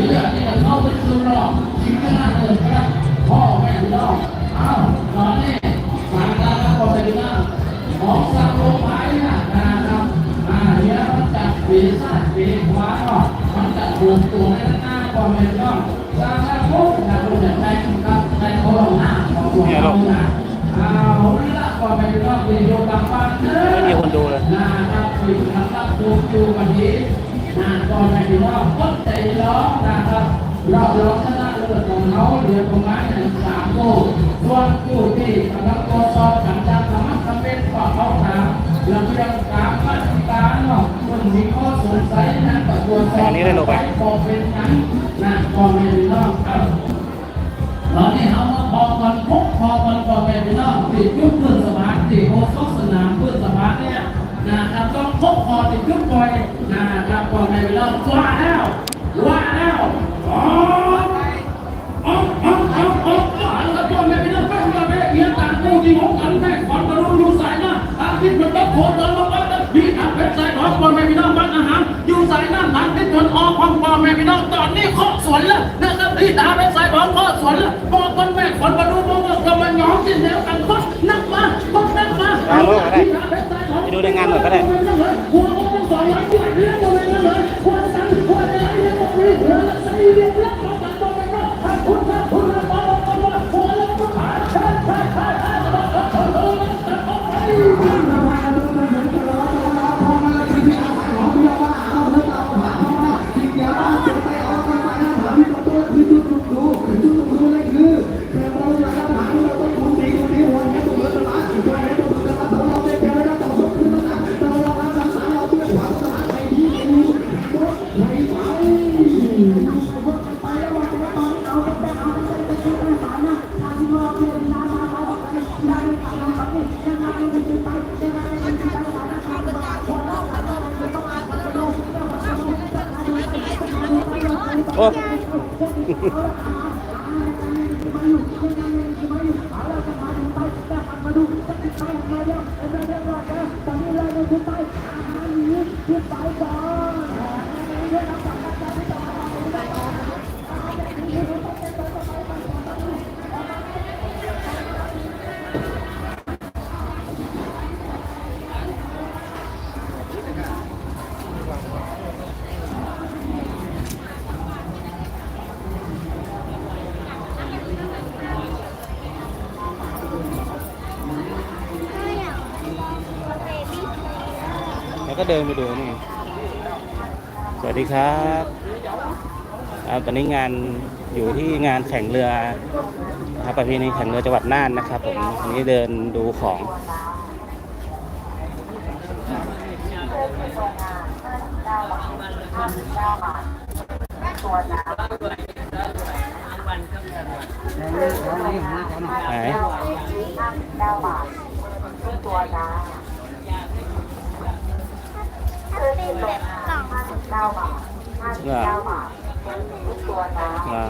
ที่เหลือที่จะเขาไปซื้อรอบทิ้งหน้เลยก็ได้พ่อแม่รอบอาตอนนี้ทางการก็อกเลยของสังคมหายนะนะครับอ่าเนี่ยมันจัดปีซ้าปีขวาก็มันจัดรวตัวในหน้าก่อนเป็สร้างการพบการรวมอย่างไรครับในโคโาของตัเอาวละก่อนไปก็วิดีโอต่างๆเนอะนดูจับถึงทำรัวมตัวกันนี้ะตอนนี้ว่าก็ใจร้อนนะครับเราเราชนะเลิศของเขาเดือประมาณหนึ่งสามโมงส่วนผู้ที่กำลังตรวจสอบกันจากธรรมะจำเป็นก็เขาถามเรื่องเรื่องการมาตรการเนาะคนมีข้อสงสัยนะก็ตรวสอบได้ลงไปบอเป็นนั้นนะก็ไม่ต้อครับตอนนี้เอามาพอกันพกพอกันพอไปพี่น้องติดยุคเพื่อนสมาร์ติดโฮสต์สนามเพื่อนสมาร์เนี่ยนะครับต้องพกพอติดยุคไป หน้าถ้าปอนในเวลาว่าแล้วว่าแล้วอ๋ออ๋ออ๋ออ๋ออ๋อถ้าปนในเวลาแป้งกระเบะเอียตากูยิงหกกันแม่ขวัญกระลุนดูสายหน้าอาทิตย์มันตะโขนตะลุกอันนั้นดีอันเป็นสายหนอนปอนในเวลาบ้านอาหารอยู่สายหน้าหลังทนออกความปอนนเวตอนนี้ข้อสวนแล้วนะครับที่ตาเป็นสายหนอนข้อสวนแล้วปอนคนแม่ขวัญกระลุนมองกับมันย้อมสิ้นแล้วกันก็นักมาก็นักมาไปดูในงานหน่อยก็ได้ อ้มาดู ก็เดินไปดูนี่สวัสดีครับอ่าตอนนี้งานอยู่ที่งานแข่งเรือนะครับประเพณีแข่งเรือจังหวัดน่านนะครับผมอันนี้เดินดูของ ไหน เหรอเหรอ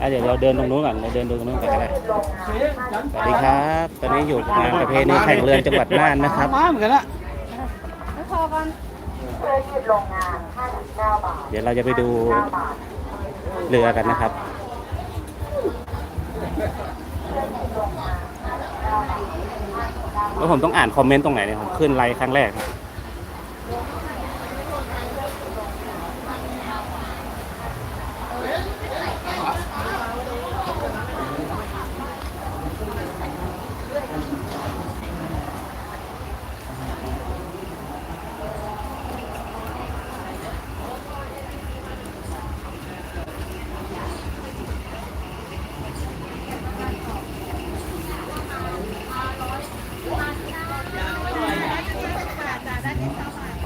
อะเดี๋ยวเราเดินตรงนู้นก่อนเราเดินดูตรงนู้นก่อนก็ได้สวัสดีครับ ตอนนี้อยู่งานประเพณีแข่งเรือจังหวัดน่านนะครับมาเหมือนกันละเดี๋ยวเราจะไปดูเรือกันนะครับแล้วผมต้องอ่านคอมเมนต์ตรงไหนเนี่ยผมขึ้นไลค์ครั้งแรกครับ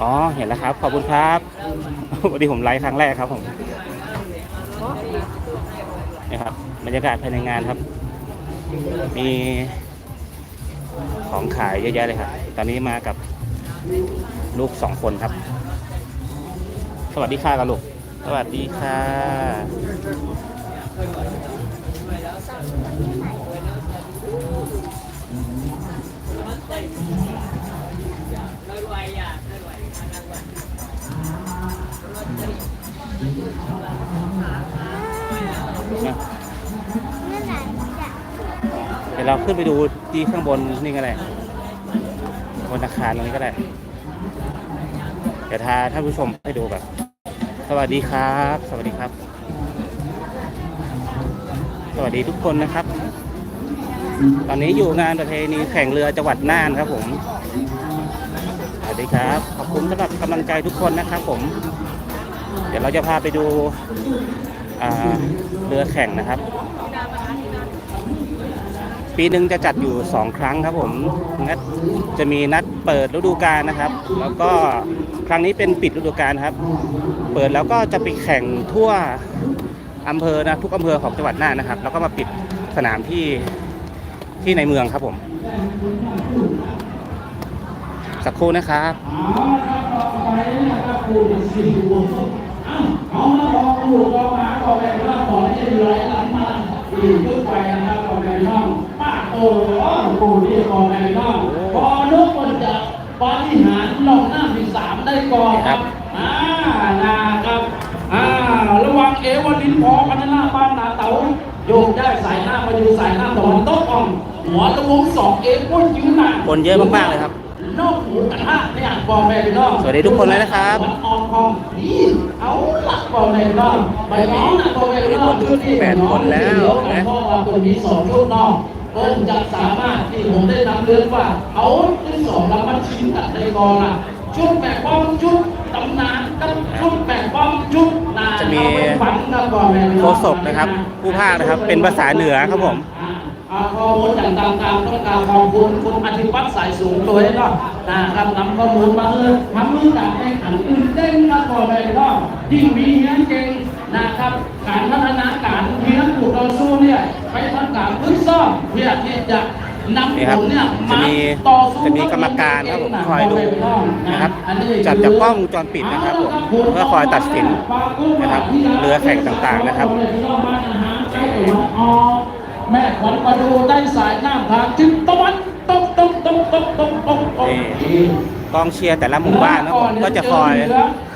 อ๋อ เห็นแล้วครับ ขอบคุณครับวันนี้ผมไลค์ครั้งแรกครับผมนี่ครับบรรยากาศภายในงานครับ มีของขายเยอะแยะเลยครับ ตอนนี้มากับลูกสองคนครับ สวัสดีค่ะกับลูก สวัสดีค่ะ เดี๋ยวเราขึ้นไปดูที่ข้างบนนี่ก็ได้บนอาคารตรงนี้ก็ได้ เดี๋ยวทาท่านผู้ชมให้ดูแบบสวัสดีครับ สวัสดีครับ สวัสดีทุกคนนะครับ ตอนนี้อยู่งานประเพณีแข่งเรือจังหวัดน่านครับผม สวัสดีครับ ขอบคุณสำหรับกำลังใจทุกคนนะครับผม เดี๋ยวเราจะพาไปดูเรือแข่งนะครับ ปีหนึ่งจะจัดอยู่สองครั้งครับผมนัดจะมีนัดเปิดฤดูกาลนะครับ แล้วก็ครั้งนี้เป็นปิดฤดูกาลครับ เปิดแล้วก็จะไปแข่งทั่วอำเภอนะทุกอำเภอของจังหวัดน่านนะครับ แล้วก็มาปิดสนามที่ที่ในเมืองครับผม สักครู่นะครับ เอาละครับต่อไปนะครับคุณสิริวงศ์เอ้าเอามาพอกูกองหาต่อไปว่าขอที่ไหลหลังมาอีกขึ้นไปนะครับต่อไปน้องป้าโตกูนี่ต่อไปน้องพอนุกคนจะบริหารลองหน้าที่สามได้ก่อนครับอ่านะครับอ่าระวังเอวันลินพอพัฒนาบ้านนาเต๋าโยกได้สายหน้ามาอยู่สายหน้าตะวันตกอ่องหัวตะวงสองเอพ่นยืนหน้าคนเยอะมากๆเลยครับ นอกหมูกระทะเนี่ยบอกแม่พี่น้องสวัสดีทุกคนเลยนะครับวัดอองทองนี่เอาหลักบอกแม่พี่น้องใบหมอนะบอกแม่พี่น้องคือที่แปดคนแล้วนะนะเพราะว่าตัวนี้สองลูกน้องเพิ่นจะสามารถที่ผมได้นำเรื่องว่า เอาที่สองแล้วมันชิมกับในกองอะชุดแบกป้อมชุดตำนานกับชุดแบกป้อมชุดนาจะมีเอาไปฝังกับบอกแม่พี่โฆน้องษกนะครับ ผู้ภาคนะครับ เป็นภาษาเหนือครับผมอ่า ข้อมูลจากตามการต้องการขอบคุณคุณอธิวัตรสายสูงตัวนี้เนาะนะครับนำข้อมูลมาเออทำมือการแข่งขันตื่นเต้นนะต่อไปเนาะยิ่งมีเฮียนเก่งนะครับ การพัฒนาการเฮียนผู้ต่อสู้เนี่ยไปทำการฝึกซ้อมเพื่อที่จะนำนี่ผครับลเนี่ยจะมามีต่อสู้จะมีกรรมการครับผมคอยดูนะครับอันนี้จับจากกล้องวงจรปิดนะครับผมเพื่อคอยตัดสินนะครับเรือแข่งต่างๆนะครับ แม่ขวัญมาดูได้สายน้ำทางทิศตะวันตกตกตกตกตกตกตกกองเชียร์แต่ละหมู่บ้านนะครับผมก็จะคอย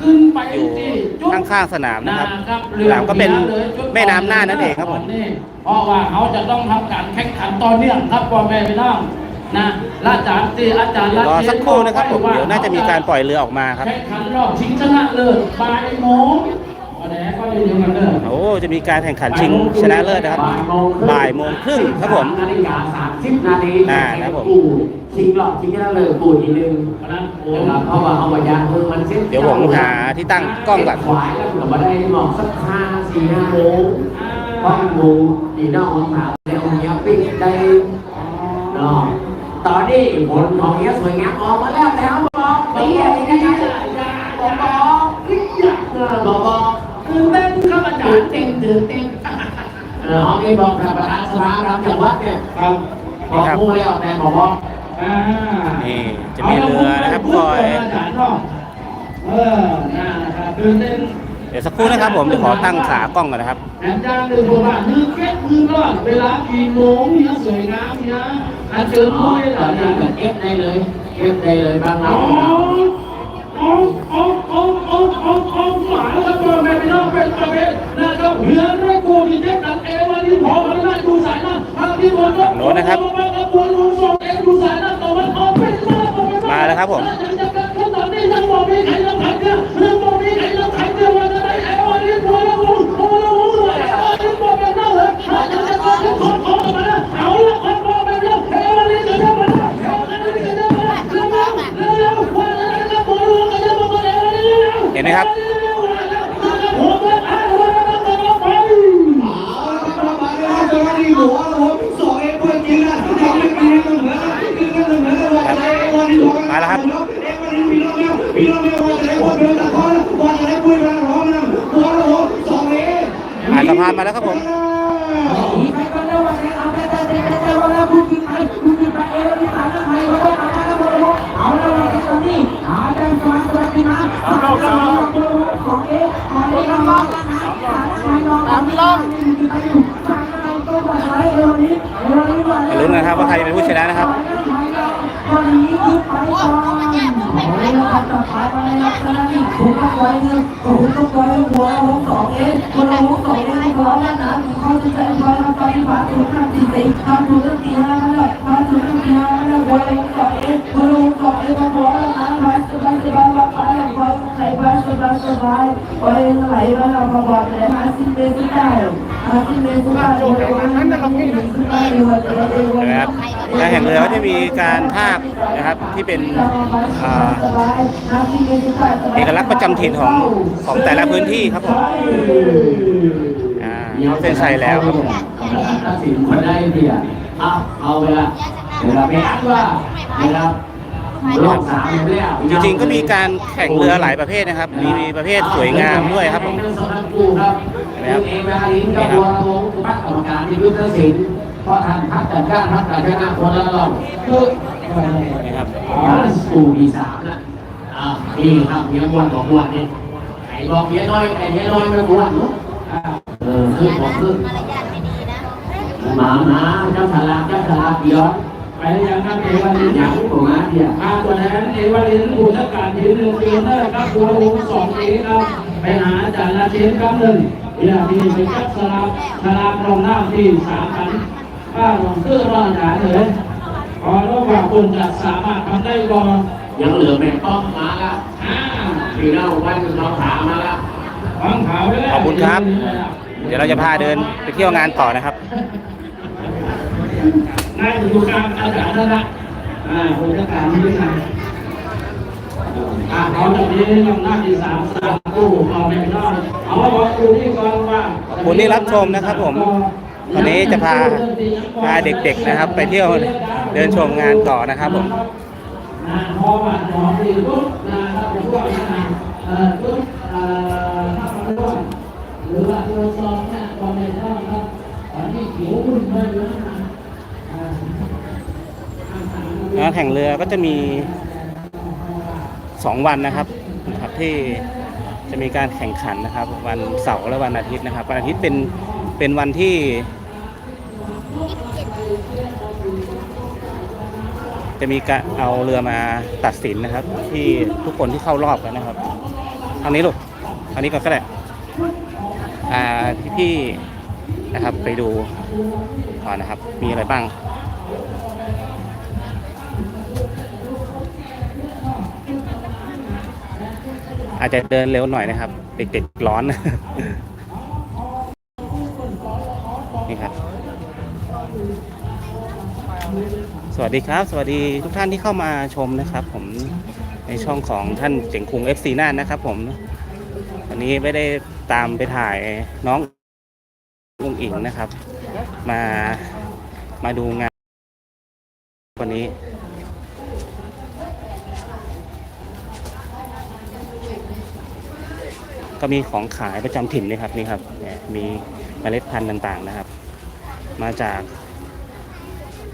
ขึ้นไปอยู่ที่จุดข้างๆสนามนะครับเรือสนามก็เป็นแม่น้ำหน่านั่นเองครับผมเพราะว่าเขาจะต้องทำการแข่งขันต่อเนื่องครับพ่อแม่พี่น้องนะอาจารย์ที่อาจารย์รอสักครู่นะครับผมเดี๋ยวน่าจะมีการปล่อยเรือออกมาครับแข่งขันรอบชิงชนะเลิศบ่ายโมง จะมีการแข่งขันชิงชนะเลิศนะครับ บ่ายโมงครึ่งครับผมนาฬิกาสามสิบนาทีอ่าครับผมกูชิงหลอกชิงชนะเลิศกูอีกหนึ่งเพราะฉะนั้นโอ้นะครับเพราะว่าเอาวายาเพิ่มมันเส้นเดี๋ยวผมหาที่ตั้งกล้องก่อนขวายแล้วผมมาได้หมอกสักห้าสี่ห้าโมงเพราะโมงดีนอกออนถามแล้วองค์ยักษ์ปิ๊กได้เนาะตอนนี้ผลของเนี้ยสวยงามออกมาแล้วแต่เขาบอกปีอะไรนะยังบอกบอกเออบอกบอก ตื่นเต้นครับอาจารตื่นย์เต้นตื่นเต้นเออเขาไม่บอกท่านประธานสภารับจากวัดเนี่ยครับบอกมูแล้วแต่บอกว่าอ่านี่จะมีเรือนะครับคอยอาจารย์เนาะเออน่านะครับตื่นเต้นเดี๋ยวสักครู่นะครับผมเดี๋ยวขอตั้งขากล้องก่อนนะครับอาจารย์หนึ่งบอกว่ามือเก็บมือรอดเวลากี่โมงเนี่ยสวยงามเนี่ยอาจารย์อ๋อพูดตอนนี้ก็เอฟได้เลยเอฟได้เลยบางอ๋เรา ออ๋ออ๋ออ๋ออ๋ออ๋ออ๋อหมายแล้วก็แม่พี่น้องเป็นประเภทนะครับเรือรกกูมีเทคนิคเอวันนี้พอมาได้ดูสายนะทางที่บนก็โน้นนะครับมาแล้วครับผม มาแล้วครับผ่านสะพานมาแล้วครับผมลุ้นกันครับว่าใครจะเป็นผู้ชนะนะครับ วันนี้คือไปก่อนโอ้ยเราต่อไปไปนะครับตอนนี้ถูกกไว้นะผมต้องไว้หัวผมสองเองคนเราสองเองพอแล้วนะเขาจะใจพอแล้วไปฝาถึงห้าสี่สี่ทำถูกตั้งสี่ห้าแล้วทำถูกตั้งสี่ห้าแล้วหัวเราสองเองคนเราสองเองพอแล้วนะไปสบายสบายว่าไปพอไหนไปสบายสบายไปไหนมาเราพอบอกเลยหาสิเมสุดได้หาสิเมสุดได้โอ้ยนั้นเราไม่ถึงสุดได้เลยวันเดียววันะครับการแข่งเรือก็จะมีการภาคนะครับที่เป็นอ่าเอกลักษณ์ประจำถิ่นของของแต่ละพื้นที่ครับผมอ่าเข้าเส้นชัยแล้วครับผมตัดสินคนได้เดียเอาเอาเวลาเวลาไปอัดว่าเวลาลงสามแล้วจริงๆก็มีการแข่งเรือหลายประเภทนะครับ มีมีประเภทสวยงามด้วยครับผมสำนักกูครับเองเองเวลาลิ้นกับบัวทงพักกรรมการที่ยุทธศิลป์เพราะท่านพักจัดการพักการชนะคนละรอบคือ นี่ครับร้านสูดีสามนะอ่านี่ครับเมียบวชบอกบวชนี่ไอ้บอกเมียน้อยไอ้เมียน้อยไม่บวชเนาะอ่าเออคือบอกคือมารยาทไม่ดีนะหมาหมาเจ้าสลากเจ้าสลากเดี๋ยวไปยังครับเอวาลินอย่างที่ผมมาเดี๋ยวมาตัวแทนเอวาลินผู้จัดการทีมหนึ่งทีมเนอร์ครับบัวหูสองเอครับ ไปหาอาจารย์นาเชนครับหนึ่งเดี๋ยวที่เป็นจับสลากสลากรองน้ำที่สามพันป้าลองซื้อรองอาจารย์เลย พอรู้ว่าคุณจะสามารถทำได้ก่อนยังเหลือแม่ป้อมมาแล้วอ่าพี่น้องวันน้องขามาแล้วฟังข่าวด้วยขอบคุณครับ เดี๋ยวเราจะพาเดินไปเที่ยวงานต่อนะครับนายผู้การอาจารย์นะนะอ่าผู้จัดการที่ไหนอ่าเขาจะมีลำหน้าที่สามสามกู้เอาไม่ได้เอาว่าบอกกูนี่ก่อนว่าขอบคุณที่รับชมนะครับผม วันนี้จะพาพาเด็กๆนะครับ ไปเที่ยวเดินชมงานต่อนะครับผมนะพอว่าหมอดีปุ๊บนะครับผมว่านะเอ่อปุ๊บเอ่อถ้ามาด้วยหรือว่าตัวซองเนี่ยก็ไม่ได้ครับตอนนี้เขียวขึ้นไปเลยนะงานแข่งเรือก็จะมีสองวันนะครับนะครับที่จะมีการแข่งขันนะครับ วันเสาร์และวันอาทิตย์นะครับ วันอาทิตย์เป็นเป็นวันที่ จะมีการเอาเรือมาตัดสินนะครับ ที่ทุกคนที่เข้ารอบกันนะครับอานี้ลูกอานี้ก่อนก็ได้อ่าพี่ๆนะครับไปดูก่อนนะครับ มีอะไรบ้างอาจจะเดินเร็วหน่อยนะครับ เด็กๆร้อนนี่ครับ สวัสดีครับ สวัสดีทุกท่านที่เข้ามาชมนะครับ ผมในช่องของท่านเจ๋งคุง FC น่านนะครับ ผมวันนี้ไม่ได้ตามไปถ่ายน้องลุงอิงนะครับ มามาดูงานวันนี้ก็มีของขายประจำถิ่นนี่ครับนี่ครับมีเมล็ดพันธุ์ต่างๆนะครับ มาจาก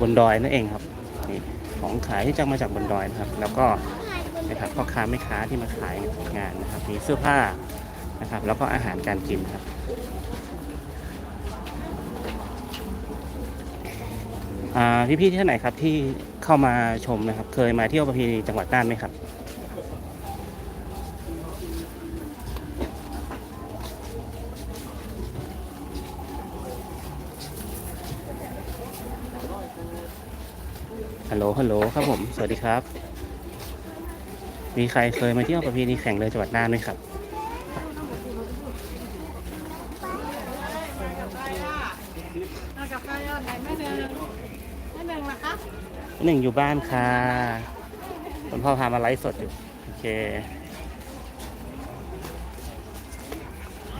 บนดอยนั่นเองครับนี่ของขายที่จะมาจากบนดอยนะครับ แล้วก็นะครับพ่อค้าแม่ค้าที่มาขายงานนะครับ มีเสื้อผ้านะครับ แล้วก็อาหารการกินครับอ่พี่ๆที่ไหนครับที่เข้ามาชมนะครับ เคยมาเที่ยวประเพณีจังหวัดน่านไหมครับ ลโหลฮัลโหลครับผม สวัสดีครับ มีใครเคยมาเที่ยวประเพณีแข่งเรือจังหวัดน่านไหมครับ เอากาแฟยอดไหนไม่หนึ่งไม่หนึ่งละคะหนึ่งอยู่บ้านค่ะ คุณพ่อพามาไลฟ์สดอยู่ โอเค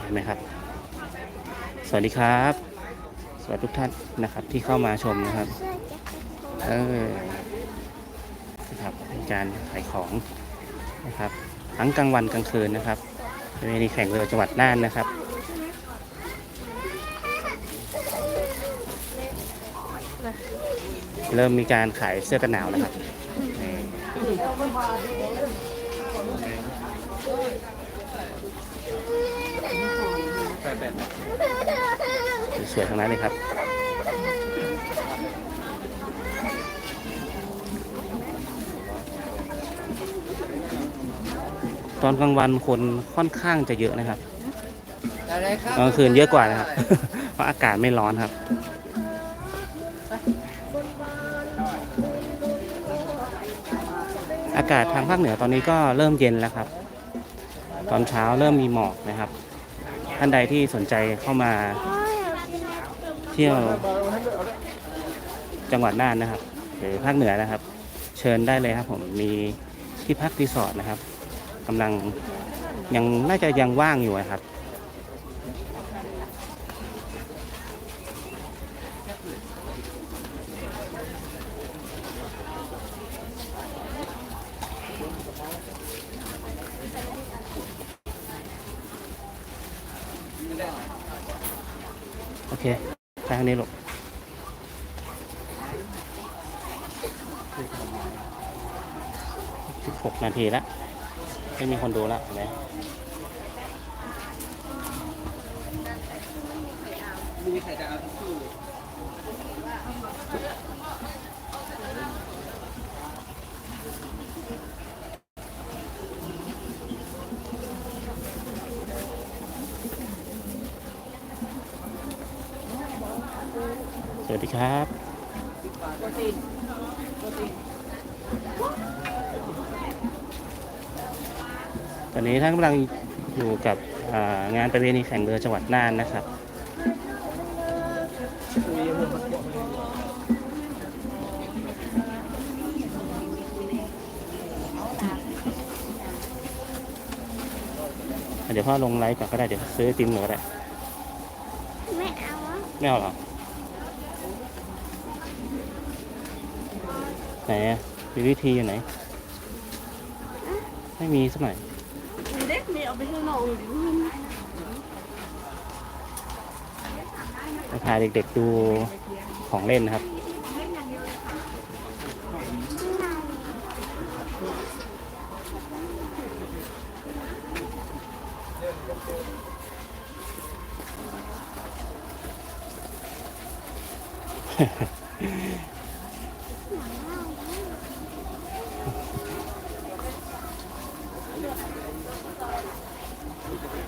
เห็นไหมครับ สวัสดีครับ สวัสดีทุกท่านนะครับที่เข้ามาชมนะครับ เออนะครับเป็น การขายของนะครับทั้งกลางวันกลางคืนนะครับในเวทีแข่งเรือจังหวัดน่านนะครับเริ่มมีการขายเสื้อกันหนาวแล้วครับสวยๆทั้งนั้นเลยครับ ตอนกลางวันคนค่อนข้างจะเยอะนะครับตอนกลางคืนเยอะกว่านะครับ เพราะอากาศไม่ร้อนครับ อากาศทางภาคเหนือตอนนี้ก็เริ่มเย็นแล้วครับ ตอนเช้าเริ่มมีหมอกนะครับ ท่านใดที่สนใจเข้ามา เที่ยวจังหวัดน่านนะครับ หรือภาคเหนือนะครับ เชิญได้เลยครับผมมีที่พักรีสอร์ทนะครับ กำลังยังน่าจะยังว่างอยู่ครับ โอเคไปทางนี้ลูกสิบหกนาทีแล้ว ไม่มีคนดูแล้วเห็นไหมสวัสดีครับ อนนี้ท่านกำลังอยู่กับงานประเพณีแข่งเรือจังหวัดน่านนะครับเดี๋ยวพ่อลงไลฟ์ก่อนก็ได้เดี๋ยวซื้อติมหนูก็ได้ไม่เอาไม่เอาเหรอไหนอะมีวิธีอยู่ไหน ไม่มีสมัย เอาไปข้างนอกดิพาเด็กๆดูของเล่นนะครับ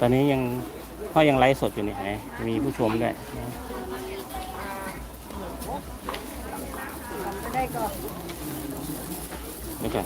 ตอนนี้ยังพ่อยังไลฟ์สดอยู่เนี่ยมีผู้ชมด้วยได้ก่อนเดี๋ยวก่อน